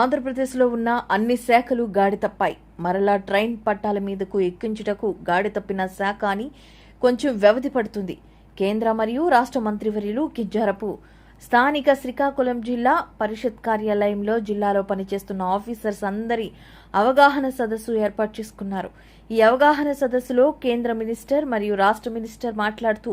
ఆంధ్రప్రదేశ్లో ఉన్న అన్ని శాఖలు గాడి తప్పాయి. మరలా ట్రైన్ పట్టాల మీదకు ఎక్కించుటకు గాడి తప్పిన శాఖ అని కొంచెం వ్యవధి పడుతుంది. కేంద్ర మరియు రాష్ట్ర మంత్రివర్యులు కిజ్జారపు. స్థానిక శ్రీకాకుళం జిల్లా పరిషత్ కార్యాలయంలో జిల్లాలో పనిచేస్తున్న ఆఫీసర్స్ అందరి అవగాహన సదస్సు ఏర్పాటు చేసుకున్నారు. ఈ అవగాహన సదస్సులో కేంద్ర మినిస్టర్ మరియు రాష్ట్ర మినిస్టర్ మాట్లాడుతూ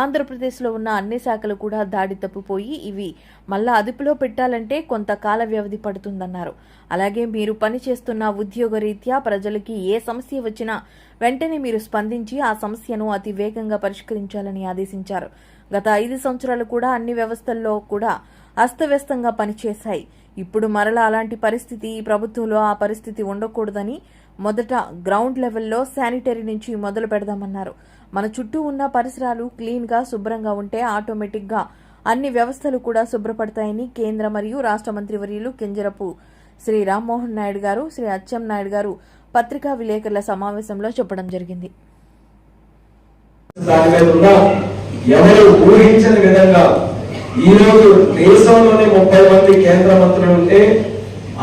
ఆంధ్రప్రదేశ్లో ఉన్న అన్ని శాఖలు కూడా దాడి తప్పిపోయి ఇవి మళ్ళా అదుపులో పెట్టాలంటే కొంత కాల వ్యవధి పడుతుందన్నారు. అలాగే మీరు పనిచేస్తున్న ఉద్యోగ రీత్యా ప్రజలకి ఏ సమస్య వచ్చినా వెంటనే మీరు స్పందించి ఆ సమస్యను అతి వేగంగా పరిష్కరించాలని ఆదేశించారు. గత ఐదు సంవత్సరాలు కూడా అన్ని వ్యవస్థల్లో కూడా అస్తవ్యస్తంగా పనిచేశాయి. ఇప్పుడు మరలా అలాంటి పరిస్థితి ఈ ప్రభుత్వంలో ఆ పరిస్థితి ఉండకూడదని మొదట గ్రౌండ్ లెవెల్లో శానిటరీ నుంచి మొదలు పెడదామన్నారు. మన చుట్టూ ఉన్న పరిసరాలు క్లీన్గా శుభ్రంగా ఉంటే ఆటోమేటిక్గా అన్ని వ్యవస్థలు కూడా శుభ్రపడతాయని కేంద్ర మరియు రాష్ట్ర మంత్రివర్యులు కింజరపు శ్రీ రామ్మోహన్ నాయుడు గారు శ్రీ అచ్చెం నాయుడు గారు పత్రికా విలేకరుల సమావేశంలో చెప్పడం జరిగింది. ఎవరు ఊహించని విధంగా ఈరోజు దేశంలోనే ముప్పై మంది కేంద్ర మంత్రులు ఉంటే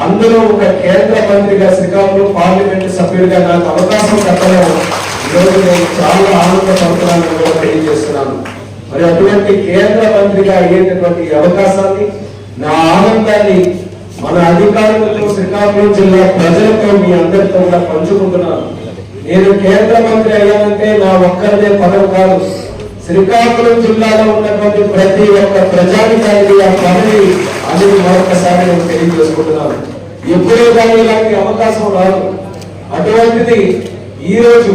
అందులో ఒక కేంద్ర మంత్రిగా శ్రీకాకుళం పార్లమెంట్ సభ్యుడిగా నాకు అవకాశం కట్టడం ఈరోజు నేను చాలా ఆనందపడుతున్నాను తెలియజేస్తున్నాను. మరి అటువంటి కేంద్ర మంత్రిగా అయ్యేటటువంటి అవకాశాన్ని నా ఆనందాన్ని మన అధికారులతో శ్రీకాకుళం జిల్లా ప్రజలతో మీ అందరితో కూడా పంచుకుంటున్నాను. నేను కేంద్ర మంత్రి అయ్యానంటే నా ఒక్కరిదే పదవి కాదు. శ్రీకాకుళం జిల్లాలో ఉన్నటువంటి ప్రతి ఒక్క ప్రజానికానికి ఆ పదవి అనేది మరొకసారి నేను తెలియజేసుకుంటున్నాను. ఎప్పుడూ కానీ ఇలాంటి అవకాశం రాదు. అటువంటిది ఈ రోజు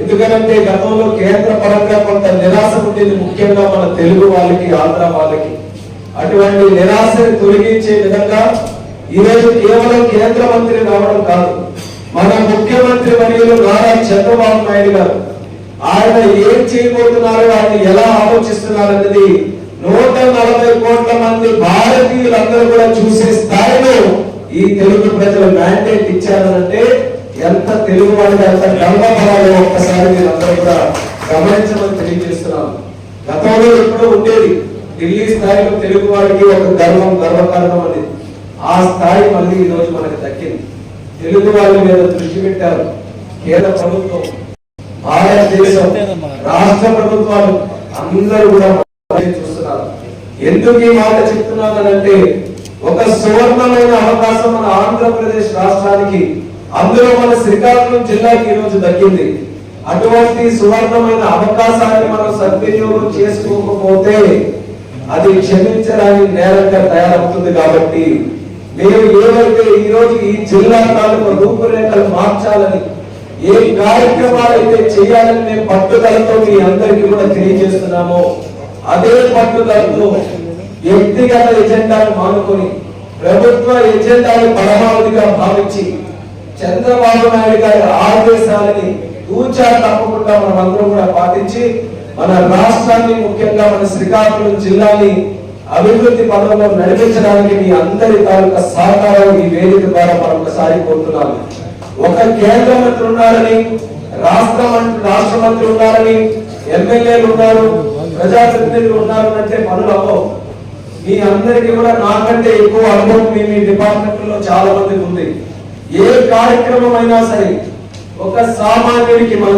ఎందుకనంటే గతంలో కేంద్ర పరంగా కొంత నిరాశ ఉండేది ముఖ్యంగా మన తెలుగు వాళ్ళకి ఆంధ్ర వాళ్ళకి. అటువంటి నిరాశని తొలగించే విధంగా ఈ రోజు కేవలం కేంద్ర మంత్రి రావడం కాదు మన ముఖ్యమంత్రి వర్యులు నారా చంద్రబాబు నాయుడు గారు. ఆయన ఏం చేయబోతున్నారు ఆయన ఎలా ఆలోచిస్తున్నారు నూట నలభై కోట్ల మంది భారతీయులందరూ కూడా చూసే స్థాయిలో ఈ తెలుగు ప్రజలు మ్యాండేట్ ఇచ్చారంటే ఎంత తెలుగు వాళ్ళకి ఎంత గర్వపడాలో ఒక్కసారి మీరందరూ కూడా గమనించమని తెలియజేస్తున్నాను. గతంలో ఎప్పుడో ఉండేది. ఢిల్లీ స్థాయిలో తెలుగు వాడికి ఒక గర్వం గర్వకారణం అనేది ఆ స్థాయి మళ్ళీ ఈ రోజు మనకు దక్కింది. తెలుగు వాళ్ళ మీద దృష్టి పెట్టారు. కేంద్ర ప్రభుత్వం భారతదేశం రాష్ట్ర ప్రభుత్వాలు అందరూ కూడా చూస్తున్నారు. ఎందుకు ఈ మాట చెప్తున్నానంటే ఒక సువర్ణమైన అవకాశం మన ఆంధ్రప్రదేశ్ రాష్ట్రానికి. అందులో మన శ్రీకాకుళం జిల్లాకి ఈ రోజు దక్కింది. అటువంటి సువర్ణమైన అవకాశాన్ని మనం సద్వినియోగం చేసుకోకపోతే అది క్షమించడానికి నేరంగా తయారవుతుంది కాబట్టి మేము ఏవైతే ఈ రోజు ఈ జిల్లా తాలూకు రూపురేఖలు మార్చాలని ఏ కార్యక్రమాలు అయితే చేయాలని మేము పట్టుదలతో మీ అందరికీ కూడా తెలియజేస్తున్నామో అదే పట్టుదలతో వ్యక్తిగత ఎజెండాను మానుకొని ప్రభుత్వ ఎజెండాను పరమావధిగా భావించి చంద్రబాబు నాయుడు గారి ఆదేశాలని తూచా తప్పకుండా మనం అందరం కూడా పాటించి మన రాష్ట్రాన్ని ముఖ్యంగా మన శ్రీకాకుళం జిల్లాని అభివృద్ధి పదంలో నడిపించడానికి మీ అందరి తాలూకా సహకారం ఈ వేదిక ద్వారా మరొకసారి కోరుతున్నాను. ఒక కేంద్ర మంత్రి ఉన్నారని రాష్ట్ర రాష్ట్ర మంత్రి ఉన్నారని ఎమ్మెల్యేలు ఉన్నారు ప్రజాప్రతినిధులు ఉన్నారు అంటే పనులు అవ్వవు. మీ అందరికీ కూడా నాకంటే ఎక్కువ అనుభవం మీ మీ డిపార్ట్మెంట్లో చాలా మందికి ఉంది. ఏ కార్యక్రమం అయినా సరే ఒక సామాన్యుడికి మన